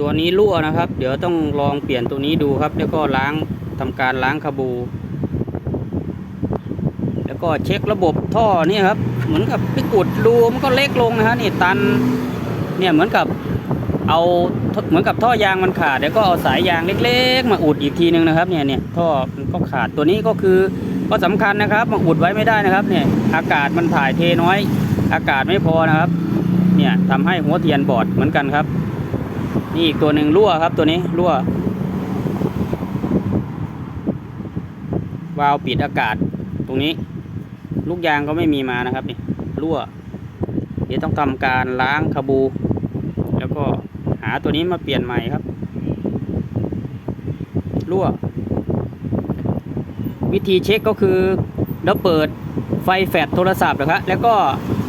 ตัวนี้รั่วนะครับ เดี๋ยวต้องลองเปลี่ยนตัวนี้ดูครับ แล้วก็ล้างทำการล้างคาบู แล้วก็เช็คระบบท่อเนี่ยครับ เหมือนกับไปกุดรูมันก็เล็กลงนะฮะนี่ตันเนี่ยเหมือนกับเอาเหมือนกับท่อยางมันขาดแล้วก็เอาสายยางเล็ก ๆ มาอุดอีกทีนึงนะครับเนี่ยเนี่ยท่อมันก็ขาดตัวนี้ก็คือก็สำคัญนะครับมาอุดไว้ไม่ได้นะครับเนี่ยอากาศมันถ่ายเทน้อย อากาศไม่พอนะครับ เนี่ยทำให้หัวเทียนบอดเหมือนกันครับ นี่อีกตัวหนึ่งรั่วครับตัวนี้รั่ว วาล์วปิดอากาศตรงนี้ ลูกยางก็ไม่มีมานะครับนี่รั่ว เดี๋ยวต้องทำการล้างคาบู แล้วก็หาตัวนี้มาเปลี่ยนใหม่ครับ รั่ว วิธีเช็คก็คือเราเปิดไฟแฟลชโทรศัพท์นะครับแล้วก็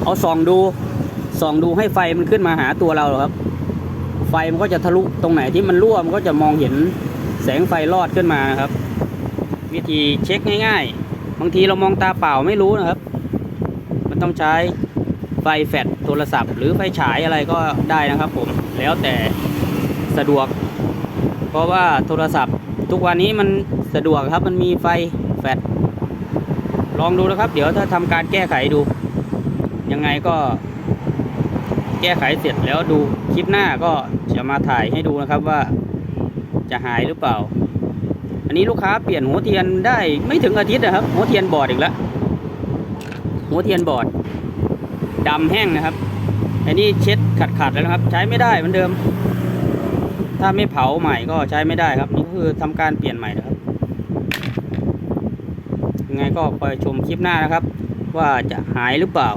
เอาส่องดูส่องดูให้ไฟมันขึ้นมาหาตัวเราครับ ไฟมันก็จะทะลุตรงไหนที่มันรั่วมันก็จะมองเห็นแสงไฟลอดขึ้นมานะครับ วิธีเช็คง่ายๆ บางทีเรามองตาเปล่าไม่รู้นะครับ มันต้องใช้ไฟแฟลชโทรศัพท์ หรือไฟฉายอะไรก็ได้นะครับผมแล้วแต่สะดวก เพราะว่าโทรศัพท์ ทุกวันนี้มันสะดวกครับมันมีไฟแฟลชลองดูนะครับ เดี๋ยวถ้าทำการแก้ไขดู ยังไงก็ แก้ไขเสร็จแล้วดูคลิปหน้าก็จะมาถ่ายให้ดูนะครับว่าจะหายหรือเปล่า อันนี้ลูกค้าเปลี่ยนหัวเทียนได้ไม่ถึงอาทิตย์นะครับ หัวเทียนบอดอีกแล้วหัวเทียนบอดดำแห้งนะครับ อันนี้เช็ดขัดๆแล้วนะครับ ใช้ไม่ได้เหมือนเดิม ถ้าไม่เผาใหม่ก็ใช้ไม่ได้ครับ นี่คือทำการเปลี่ยนใหม่นะครับยังไงก็คอยชมคลิปหน้านะครับ ว่าจะหายหรือเปล่า